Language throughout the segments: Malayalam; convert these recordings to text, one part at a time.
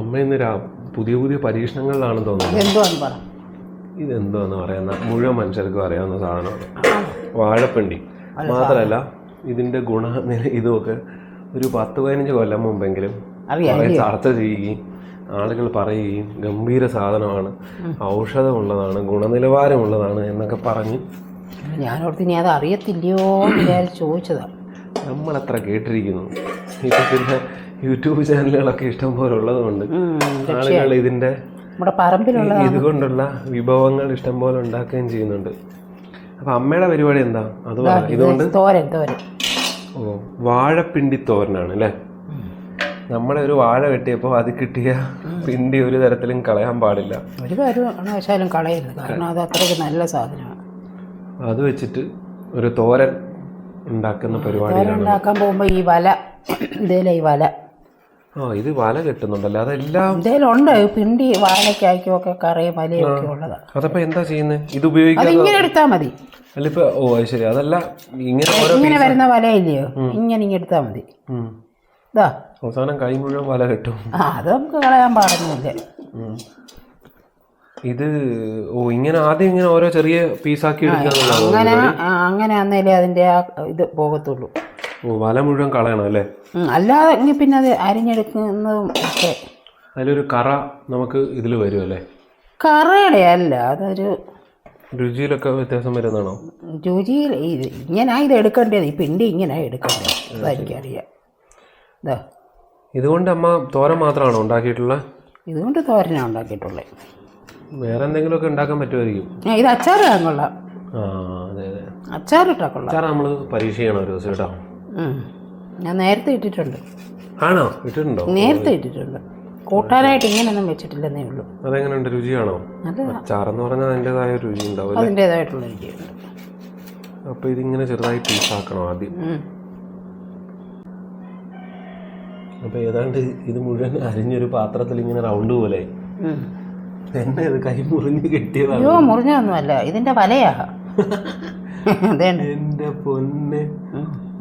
അമ്മ ഇന്ന് പുതിയ പുതിയ പരീക്ഷണങ്ങളിലാണെന്ന് തോന്നുന്നത് പറ. ഇതെന്തോന്ന് പറയുന്ന മുഴുവൻ മനുഷ്യർക്കും അറിയാവുന്ന സാധനമാണ് വാഴപ്പിണ്ടി. മാത്രല്ല ഇതിന്റെ ഗുണ ഇതുമൊക്കെ ഒരു പത്ത് പതിനഞ്ച് കൊല്ലം മുമ്പെങ്കിലും ചർച്ച ചെയ്യുകയും ആളുകൾ പറയുകയും ഗംഭീര സാധനമാണ്. ഔഷധമുള്ളതാണ് ഗുണനിലവാരമുള്ളതാണ് എന്നൊക്കെ പറഞ്ഞ് ഞാനോർത്ത് ഇനി അത് അറിയത്തില്ലയോ എന്ന് വിചാരിച്ച് ചോദിച്ചതാ. നമ്മളത്ര കേട്ടിരിക്കുന്നു. ഇപ്പൊ പിന്നെ യൂട്യൂബ് ചാനലുകളൊക്കെ ഇഷ്ടം പോലെ ഉള്ളതുകൊണ്ട് ആളുകൾ ഇതിന്റെ നമ്മുടെ പറമ്പിലുള്ള ഇതുകൊണ്ടുള്ള വിഭവങ്ങൾ ഇഷ്ടം പോലെ ഉണ്ടാക്കുകയും ചെയ്യുന്നുണ്ട്. അപ്പൊ അമ്മയുടെ പരിപാടി എന്താ? അത് ഇതുകൊണ്ട് തോരൻ തോരൻ. ഓ വാഴപ്പിണ്ടി തോരനാണ് അല്ലേ? നമ്മളെ ഒരു വാഴ വെട്ടിയപ്പോൾ അത് കിട്ടിയ പിണ്ടി ഒരു തരത്തിലും കളയാൻ പാടില്ല. ഒരു കാരണവശാലും കളയരുത്. കാരണം അത് അത്രയ്ക്ക് നല്ല സാധനമാണ്. അത് വെച്ചിട്ട് ഒരു തോരൻ ഉണ്ടാക്കുന്ന പരിപാടി ഉണ്ടാക്കാൻ പോകുമ്പോൾ ഈ വല ഇതേലെ ഈ വല. ആ ഇത് വല കെട്ടുന്നുണ്ടല്ലോ അതെല്ലാം എന്തേലും ഉണ്ട് പിണ്ടി വാഴയ്ക്കായ്ക്കും ഒക്കെ കറിയും വലയും ഒക്കെ ഉള്ളതാണ് അതപ്പോ എന്താ ചെയ്യുന്നത് ഇത് ഉപയോഗിക്കാൻ എടുത്താൽ മതി. അല്ല ഇപ്പൊ ഓ അത് ശരി. അതല്ല ഇങ്ങനെ ഓരോ ഇങ്ങനെ വരുന്ന വലയില്ലയോ? ഇങ്ങനെ ഇങ്ങനെ എടുത്താൽ മതി. ഇതാ അവസാനം കൈ മുഴുവൻ വല കെട്ടും. ആ അത് നമുക്ക് കളയാൻ പാടുന്നില്ല. ഇത് ഓ ഇങ്ങനെ ആദ്യം ഇങ്ങനെ ഓരോ ചെറിയ പീസാക്കി അങ്ങനെ അങ്ങനെ ആന്നേലേ അതിന്റെ ആ ഇത് പോകത്തുള്ളൂ. വല മുഴുവൻ കളയണം അല്ലേ? അല്ലാതെ ഇനി പിന്നെ അത് അരിഞ്ഞെടുക്കുന്നതും ഒക്കെ. അതിലൊരു കറ നമുക്ക് ഇതിൽ വരും അല്ലേ? കറയുടെ അല്ല അതൊരു രുചിയിലൊക്കെ വ്യത്യാസം വരുന്നതാണോ? രുചിയിൽ ഇത് ഇങ്ങനെ ഇത് എടുക്കേണ്ടത്. ഈ പിണ്ടി ഇങ്ങനെ എടുക്കേണ്ടത്. അതെനിക്കറിയാം ഇതാ ഇതുകൊണ്ട് അമ്മ തോരൻ മാത്രമാണോ ഉണ്ടാക്കിയിട്ടുള്ളത് ഇതുകൊണ്ട് തോരനാണ് ഉണ്ടാക്കിയിട്ടുള്ളത് വേറെ എന്തെങ്കിലുമൊക്കെ ഉണ്ടാക്കാൻ പറ്റുമായിരിക്കും. ആ, ഇത് അച്ചാർ കൊള്ളാം. ആ അതെ അതെ. അച്ചാറിട്ടാ കൊള്ളാം. അച്ചാർ നമ്മൾ പരീക്ഷ ചെയ്യണം ഒരു ദിവസം കേട്ടോ. ഞാൻ നേരത്തെ ഇട്ടിട്ടുണ്ട്. ആണോ? ഇട്ടിട്ടുണ്ടോ? നേരത്തെ ഇട്ടിട്ടുണ്ട്. കൂട്ടാനായിട്ട് ഇങ്ങനെയൊന്നും വെച്ചിട്ടില്ലെന്നേ ഉള്ളൂ. അതെങ്ങനെയുണ്ട് രുചിയാണോ? അച്ചാറെന്ന് പറഞ്ഞാൽ അതിന്റെതായ രുചി ഉണ്ടാവും അതിന്റെതായിട്ടുള്ള രുചിയുണ്ട് അപ്പോൾ ഇതിങ്ങനെ ചെറുതായി പീസാക്കണം ആദ്യം. അപ്പൊ അപ്പോൾ ഏതാണ്ട് ഇത് മുഴുവൻ അരിഞ്ഞൊരു പാത്രത്തിൽ ഇങ്ങനെ റൗണ്ട് പോലെ. എന്നെ ഇത് കൈ മുറിഞ്ഞു കെട്ടിയതാണ്. അയ്യോ മുറിഞ്ഞൊന്നുമല്ല ഇതിന്റെ വലയാ. എന്റെ പൊന്നെ.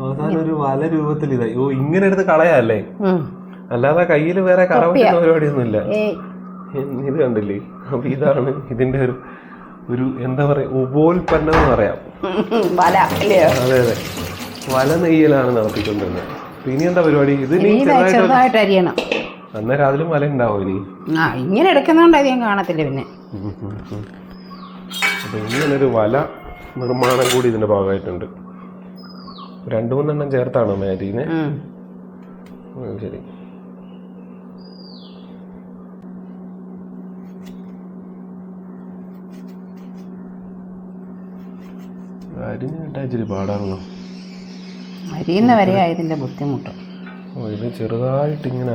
അവസാനം ഒരു വല രൂപത്തിൽ ഇതായി. ഓ ഇങ്ങനെ എടുത്ത് കളയല്ലേ? അല്ലാതെ കയ്യിൽ വേറെ കറ പരിപാടിയൊന്നും പരിപാടിയൊന്നുമില്ല. ഏയ്. ഇത് കണ്ടില്ലേ? അപ്പൊ ഇതാണ് ഇതിന്റെ ഒരു ഒരു എന്താ പറയാ ഉപോൽപ്പന്നം എന്ന് പറയാം. അതെ അതെ. വല നെയ്യലാണ് നടത്തിക്കൊണ്ടിരുന്നത്. പിന്നെ ഇനി എന്താ പരിപാടി? ഇത് ചെറുതായിട്ട് അരിയണം. അന്നേരം അതിലും വല ഉണ്ടാവും ഇനി? ആ ഇങ്ങനെ എടുക്കുന്നോണ്ട് അധികം കാണത്തില്ല പിന്നെ. അപ്പൊ ഇങ്ങനൊരു വല നിർമ്മാണം കൂടി ഇതിന്റെ ഭാഗമായിട്ടുണ്ട്. രണ്ടു മൂന്നെണ്ണം ചേർത്താണോ മാരീനെ. ശരി. അരിഞ്ഞ് കിട്ടാൻ ഇച്ചിരി പാടാണല്ലോ. അരിയുന്ന വരെ ഇതിന്റെ ബുദ്ധിമുട്ട്. ഓ ഇത് ചെറുതായിട്ട് ഇങ്ങനെ.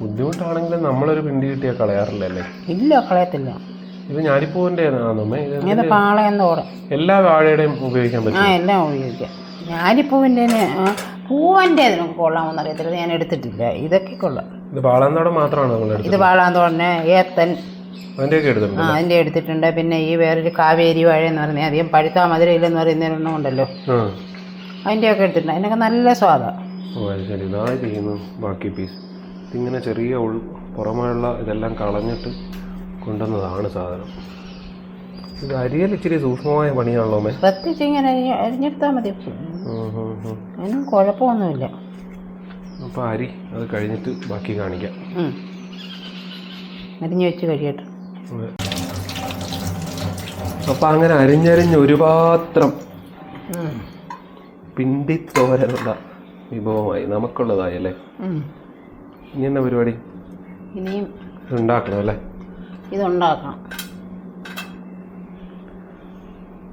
ബുദ്ധിമുട്ടാണെങ്കിലും നമ്മളൊരു പിണ്ടി കിട്ടിയാൽ കളയാറില്ല അല്ലേ ഇല്ല കളയത്തില്ല. ഇത് ഞാലിപ്പൂവിന്റെ പാളയം എല്ലാ വാഴയുടെയും ഉപയോഗിക്കാൻ ആ പറ്റും എല്ലാം ഉപയോഗിക്കാം. ഞാലിപ്പൂവിന്റെ പൂവന്റെ കൊള്ളാമെന്ന് അറിയത്തില്ല. ഞാൻ എടുത്തിട്ടില്ല. ഇതൊക്കെ കൊള്ളാം. ഇത് പാളാന്തോടെ മാത്രമാണ് നമ്മൾ ഇത് വാളാന്തോടനെ ഏത്തൻ. അതിന്റെയൊക്കെ എടുത്തിട്ടുണ്ട്. ആ അതിന്റെ എടുത്തിട്ടുണ്ട്. പിന്നെ ഈ വേറൊരു കാവേരി വാഴ എന്ന് പറഞ്ഞാൽ അധികം എന്ന് മധുരയില്ലെന്ന് പറയുന്നതിനൊന്നും ഉണ്ടല്ലോ. അതിന്റെ അതിന്റെയൊക്കെ എടുത്തിട്ടുണ്ട്. അതിനൊക്കെ നല്ല സ്വാദാണ് ഓ ശരി. ചെയ്യുന്നു ബാക്കി പീസ്. ഇതിങ്ങനെ ചെറിയ ഉൾ പുറമെയുള്ള ഇതെല്ലാം കളഞ്ഞിട്ട് കൊണ്ടുവന്നതാണ് സാധനം. ഇത് അരിയൽ ഇച്ചിരി സൂക്ഷ്മമായ പണിയാണല്ലോ മേ ഇങ്ങനെ അരി അരിഞ്ഞെടുത്താൽ മതി. അതിനും കുഴപ്പമൊന്നുമില്ല. അപ്പോൾ അരി അത് കഴിഞ്ഞിട്ട് ബാക്കി കാണിക്കാം. അരിഞ്ഞ് വെച്ച് കഴിയട്ടെ. അപ്പോൾ അങ്ങനെ അരിഞ്ഞരിഞ്ഞ് ഒരു പാത്രം. പിണ്ടി പിണ്ടിത്തോരനുള്ള വിഭവമായി നമുക്കുള്ളതായി അല്ലേ. ഇനി എന്നാ പരിപാടി? ഇനിയും ഉണ്ടാക്കണം അല്ലേ? ഇതുണ്ടാക്കണം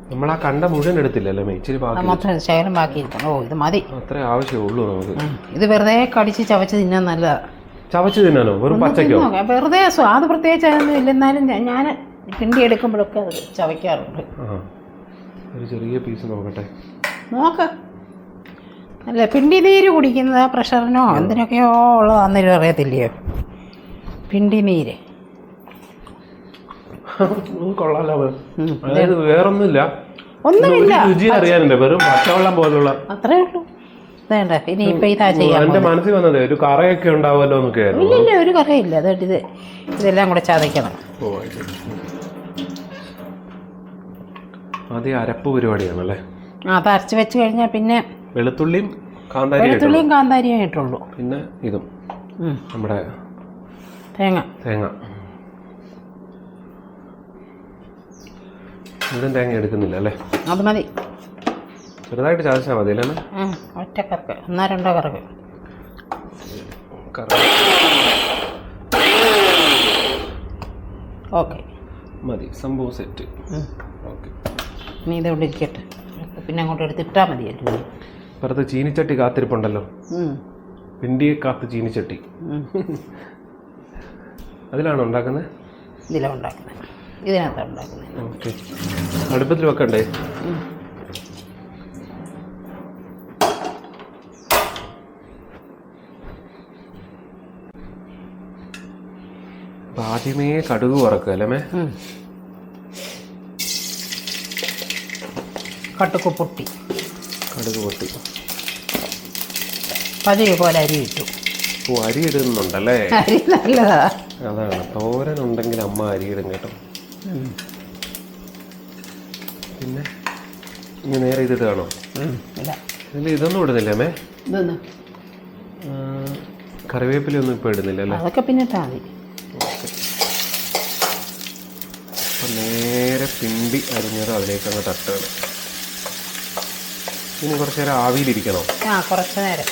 നമ്മൾ ആ കണ്ട മുഴുവൻ എടുത്തില്ലല്ലേ ഇച്ചിരി ബാക്കി. മൊത്തം ശകലം ബാക്കിയിരിക്കണം ഓ ഇത് മതി. അത്രേ ആവശ്യമുള്ളൂ നമുക്ക്. ഇത് വെറുതെ കടിച്ച് ചവച്ച് തിന്നാൻ നല്ലതാണ് ചവച്ച് തിന്നാനോ? വെറും പച്ചയ്ക്കോ വെറുതെ സ്വാദ് പ്രത്യേകിച്ച് അതൊന്നും ഇല്ലെന്നാലും ഞാൻ പിണ്ടി എടുക്കുമ്പോഴൊക്കെ അത് ചവയ്ക്കാറുണ്ട്. ഒരു ചെറിയ പീസ് നോക്കട്ടെ. നോക്ക. അല്ല പിണ്ടി നീര് കുടിക്കുന്നത് പ്രഷറിനോ എന്തിനൊക്കെയോ ഉള്ളതാന്നേലും അറിയത്തില്ലയോ? പിണ്ടി നീര്. കൊള്ളാലോ. അതായത് വേറൊന്നുമില്ല. ഒന്നുമില്ല. ഒരു രുചി അറിയാനുണ്ട്. വെറും പച്ചവെള്ളം പോലുള്ള. അത്രേ ഉള്ളൂ. എന്റെ മനസ്സിൽ വന്നത് ഒരു കറയൊക്കെ ഉണ്ടാവുമല്ലോ എന്നൊക്കെ ഇല്ല ഒരു കറിയില്ല. അതുകൊണ്ട് ഇത് ഇതെല്ലാം കൂടെ ചതയ്ക്കണം. ഓ ആയിക്കോട്ടെ. ആദ്യം അരപ്പ് പരിപാടിയാണല്ലേ? ആ അത് അരച്ച് വെച്ച് കഴിഞ്ഞാൽ പിന്നെ വെളുത്തുള്ളിയും കാന്താരിയും. വെളുത്തുള്ളിയും കാന്താരിയും ഇട്ടുള്ളൂ പിന്നെ ഇതും. നമ്മുടെ തേങ്ങ. തേങ്ങ. ഇതും തേങ്ങ എടുക്കുന്നില്ല അല്ലേ? അത് മതി. ചെറുതായിട്ട് ചതച്ചാൽ മതി അല്ലേ. ഒറ്റ കറക്ക് ഒന്നോ രണ്ടോ കറക്ക് ഓക്കെ. മതി സംഭവം സെറ്റ് ഓക്കെ. നീ ഇത് ഇവിടെ ഇരിക്കട്ടെ. പിന്നെ അങ്ങോട്ട് എടുത്തിട്ടാൽ മതി പുറത്ത് ചീനിച്ചട്ടി കാത്തിരിപ്പുണ്ടല്ലോ. പിണ്ടിയെ കാത്ത് ചീനിച്ചട്ടി. അതിലാണോ ഉണ്ടാക്കുന്നത്? ഇതിലാണ് ഉണ്ടാക്കുന്നത്. ഉണ്ടാക്കുന്നത് ഓക്കെ. അടുപ്പത്തിൽ വെക്കണ്ടേ ആദ്യമേ കടുക് അല്ലേ ഉം. പൊട്ടി. കടുക് പൊട്ടി. പതിവ് പോലെ അരി ഇട്ടു. ഓ അരി ഇടുന്നുണ്ടല്ലേ? അരി നല്ലതാ. അതാണ്. തോരനുണ്ടെങ്കിൽ അമ്മ അരി ഇടും കേട്ടോ. പിന്നെ? ഇനി നേരെ ഇത് കാണോ ഇല്ല. ഇതിൽ ഇതൊന്നും ഇടുന്നില്ല അമ്മേ. കറിവേപ്പില ഒന്നും കറിവേപ്പിലൊന്നും ഇപ്പോൾ ഇടുന്നില്ല അല്ലേ? അതൊക്കെ പിന്നെ അപ്പം നേരെ പിണ്ടി അരിഞ്ഞത് അതിലേക്ക് അങ്ങ് തട്ടുകയാണ്. ഇനി കുറച്ച് നേരം ആവിയിലിരിക്കണോ? ആ കുറച്ച് നേരം.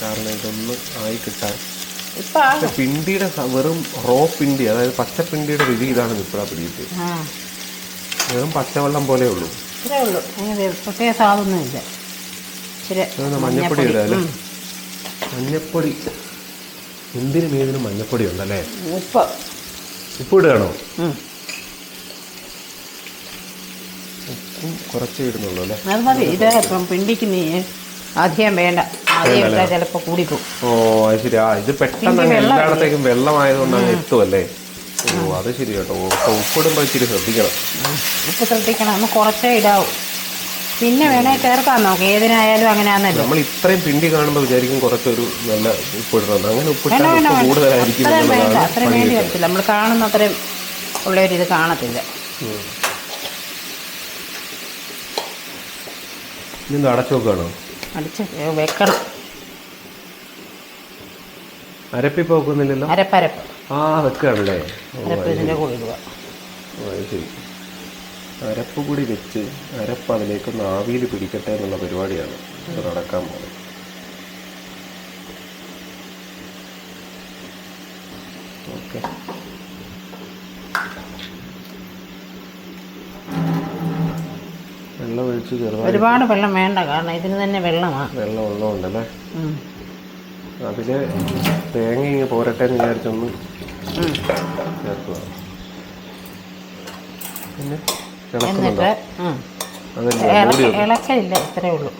കാരണം ഇതൊന്നും ആയി കിട്ടാൻ പിണ്ടിയുടെ വെറും റോ പിണ്ടി അതായത് പച്ചപ്പിണ്ടിയുടെ രുചി ഇതാണ് ഇപ്പോഴാ പിടിയിട്ട്. വെറും പച്ചവെള്ളം പോലെ ഉള്ളൂ. ഇത്രേ ഉള്ളൂ. പ്രത്യേക സാധനമൊന്നുമില്ല മഞ്ഞപ്പൊടി മഞ്ഞപ്പൊടി. എന്തിനും ഏതിനും മഞ്ഞപ്പൊടി ഉണ്ടല്ലേ? ഉപ്പ്. ഉപ്പ് ഇടുകയാണോ. ഉപ്പും കുറച്ചേ ഇടുന്നുള്ളൂ അല്ലേ? അത് മതി. ഇത് ഇപ്പം പിണ്ടിക്ക് നീ അധികം വേണ്ട. ആദ്യം ഇട്ടാൽ ചിലപ്പോൾ കൂടിപ്പോവും. ഓ അത് ശരി ആ ഇത് പെട്ടെന്ന് അങ്ങ് എല്ലായിടത്തേക്കും വെള്ളമായതുകൊണ്ട് അങ്ങ് എത്തുമല്ലേ ഓ അത് ശരി കേട്ടോ. ഉപ്പിടുമ്പോൾ ഇച്ചിരി ശ്രദ്ധിക്കണം. ഉപ്പ് ശ്രദ്ധിക്കണം. ഒന്ന് കുറച്ചേ ഇടാവും. പിന്നെ വേണേ ചേർക്കാൻ നോക്ക്. ഏതിനായാലും അങ്ങനെയാണല്ലോ നമ്മൾ ഇത്രയും പിണ്ടി കാണുമ്പോൾ വിചാരിക്കും കുറച്ചൊരു നല്ല ഉപ്പിടണം അങ്ങനെ ഉപ്പിട്ടാൽ ഉപ്പ് കൂടുതലായിരിക്കും അത്രയും വേണ്ട. അത്രയും വേണ്ടി വരത്തില്ല നമ്മൾ കാണുന്ന അത്രയും ഇത് കാണത്തില്ല. ഇതെന്താ അടച്ചു വെക്കുകയാണോ അടിച്ച്. വെക്കണം. അരപ്പി പോക്കുന്നില്ലല്ലോ അരപ്പരപ്പ്. ആ വെക്കാണല്ലേ? അരപ്പ് ഇതിന്റെ കൂടെ ഇടുക. ശരി. അരപ്പ് കൂടി വെച്ച് അരപ്പ് അതിലേക്കൊന്ന് ആവിയിൽ പിടിക്കട്ടെ എന്നുള്ള പരിപാടിയാണ് ഇത് നടക്കാൻ പോകുന്നത്. ഓക്കെ. ഒഴിച്ച് ചെറുതായി ഒരുപാട് വെള്ളം വേണ്ട കാരണം ഇതിന് തന്നെ വെള്ളമാണ് വെള്ളം ഉള്ളതുകൊണ്ടല്ലേ? അതിൽ തേങ്ങ ഇങ്ങ് പോരട്ടെ എന്ന് വിചാരിച്ചൊന്ന് ചേർക്കുക. പിന്നെ എന്നിട്ട് ഇത്രേ ഉള്ളൂ.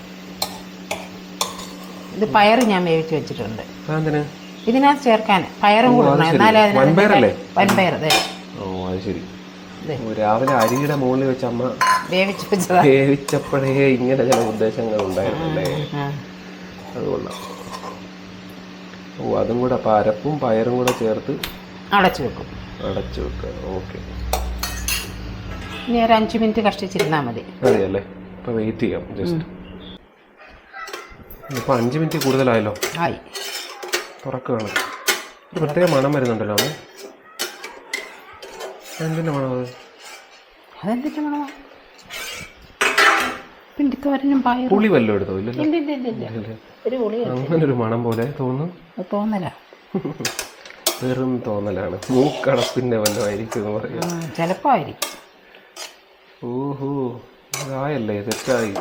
ഇത് പയർ ഞാൻ വേവിച്ച് വെച്ചിട്ടുണ്ട്. ഇതിനകത്ത് ചേർക്കാൻ പയറും കൂടെ. എന്നാലേ? വൻപയർ അതെ. ഓ അത് ശരി. രാവിലെ അരിയുടെ മുകളിൽ വെച്ച് അമ്മ വേവിച്ചപ്പോഴേ ഇങ്ങനെ ചില ഉദ്ദേശങ്ങൾ ഉണ്ടായിരുന്നല്ലേ? ആ. അത് ഓ അതും കൂടെ അപ്പം അരപ്പും പയറും കൂടെ ചേർത്ത് അടച്ചു വെക്കും. അടച്ചു വെക്കുക. ഓക്കെ. ഇനി ഒരു അഞ്ച് മിനിറ്റ് കഷ്ടിച്ചിരുന്നാൽ മതി. അതെയല്ലേ അപ്പം വെയിറ്റ് ചെയ്യാം ജസ്റ്റ് ഇപ്പം അഞ്ച് മിനിറ്റ് കൂടുതലായല്ലോ? ആയി. തുറക്കുകയാണ്. ഒരു പ്രത്യേക മണം വരുന്നുണ്ടല്ലോ അമ്മ. എന്തിന്റെ മണം അത് അതെന്തിട്ട് മണമാ പിണ്ടിത്തോരനും പയറും. പുളി വല്ലതും എടുത്തോ? അങ്ങനെ ഒരു മണം പോലെ തോന്നുന്നു. തോന്നല. വെറും തോന്നലാണ്. മൂക്കടപ്പിന്റെ വല്ലതായിരിക്കും എന്ന് പറയും ആയിരിക്കും. ഓഹോ ഇതായല്ലേ തെറ്റായി.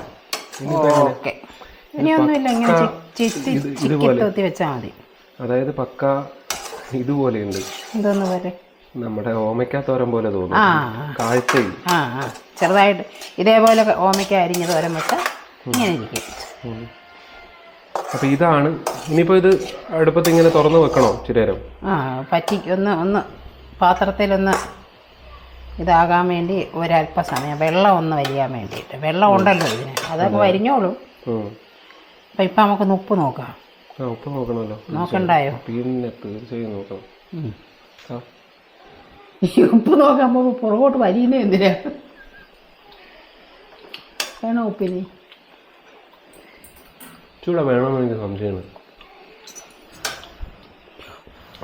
ഇതുപോലെ. അതായത് പക്ക ഇതുപോലെയുണ്ട്. എന്തോന്ന് പോലെ നമ്മുടെ ഓമയ്ക്കാത്തോരം പോലെ ആ. തോന്നുന്നു കാഴ്ചയിൽ ആ ആ. ചെറുതായിട്ട് ഇതേപോലെ ഓമയ്ക്ക അരിഞ്ഞ തോരൻ വെച്ച ഇങ്ങനെ ഇരിക്കും. ഉം. അപ്പൊ ഇതാണ് ഇനിയിപ്പോ ഇത് അടുപ്പത്ത് ഇങ്ങനെ തുറന്നു വെക്കണോ ഇച്ചിരി നേരം ആ പറ്റി ഒന്ന് ഒന്ന് പാത്രത്തിലൊന്ന് ഇതാകാൻ വേണ്ടി ഒരല്പസമയം വെള്ളം ഒന്ന് വരിയാൻ വേണ്ടിയിട്ട്. വെള്ളം ഉണ്ടല്ലോ ഇതിന്. അതൊക്കെ വരിഞ്ഞോളൂ. ഉം. അപ്പം ഇപ്പം നമുക്കൊന്ന് ഉപ്പ് നോക്കാം. ആ ഉപ്പ് നോക്കണമല്ലോ. നോക്കണ്ടായോ? പിന്നെ തീർച്ചയായും നോക്കണം. ആ. ഈ ഉപ്പ് നോക്കാൻ പോകുമ്പോൾ പുറകോട്ട് വരിയുന്നേ എന്തിനാ? വേണോ ഉപ്പിനെ? ചൂടെ വേണമെന്ന് എനിക്ക് സംശയമാണ്.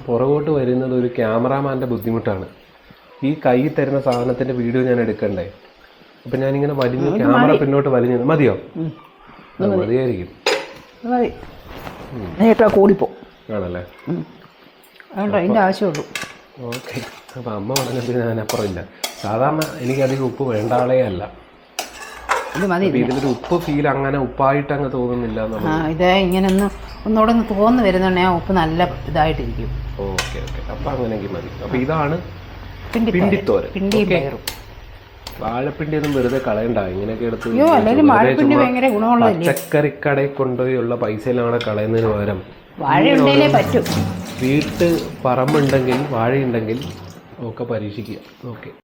പുറകോട്ട് വരുന്നത് ഒരു ക്യാമറാമാന്റെ ബുദ്ധിമുട്ടാണ്. ഈ കൈ തരുന്ന സാധനത്തിന്റെ വീഡിയോ ഞാൻ എടുക്കണ്ടേ? അപ്പം ഞാനിങ്ങനെ വലിഞ്ഞു ക്യാമറ പിന്നോട്ട് വലിഞ്ഞു മതിയോ? മതിയായിരിക്കും. ഞാൻ മതി. കൂടിപ്പോ. ആണല്ലേ? അതിന്റെ ആവശ്യമുള്ളൂ. ഓക്കെ. അപ്പം അമ്മ പറഞ്ഞപ്പോൾ ഞാൻ അപ്പുറം ഇല്ല. സാധാരണ എനിക്കധികം ഉപ്പ് വേണ്ട ആളേ അല്ല. ഇത് മതി. ഇതിലൊരു ഉപ്പ് ഫീൽ അങ്ങനെ ഉപ്പായിട്ട് അങ്ങ് തോന്നുന്നില്ല ആ എന്നുള്ളത് ഇത് ഇങ്ങനെ ഒന്ന് ഒന്നുകൂടെ ഒന്ന് തോന്നു വരുന്നുണ്ടെങ്കിൽ ആ ഉപ്പ് നല്ല ഇതായിട്ടിരിക്കും. Okay okay. അപ്പം അങ്ങനെയെങ്കിൽ മതി. അപ്പം ഇതാണ് പിണ്ടി പിണ്ടിത്തോരൻ. പിണ്ടിയും ഓക്കേ. പയറും. വാഴപ്പിണ്ടി ഒന്നും വെറുതെ കളയണ്ട. ഇങ്ങനെയൊക്കെ എടുത്ത് അയ്യോ അല്ലെങ്കിൽ വാഴപ്പിണ്ടി ഭയങ്കര ഗുണമുള്ളതല്ലേ? പച്ചക്കറിക്കടയിൽ കൊണ്ടുപോയി ഉള്ള പൈസയിലാണ് കളയുന്നതിന് പകരം വാഴയുണ്ടെങ്കിലേ പറ്റും. വീട്ട് പറമ്പുണ്ടെങ്കിൽ വാഴയുണ്ടെങ്കിൽ ഒക്കെ പരീക്ഷിക്കുക. ഓക്കെ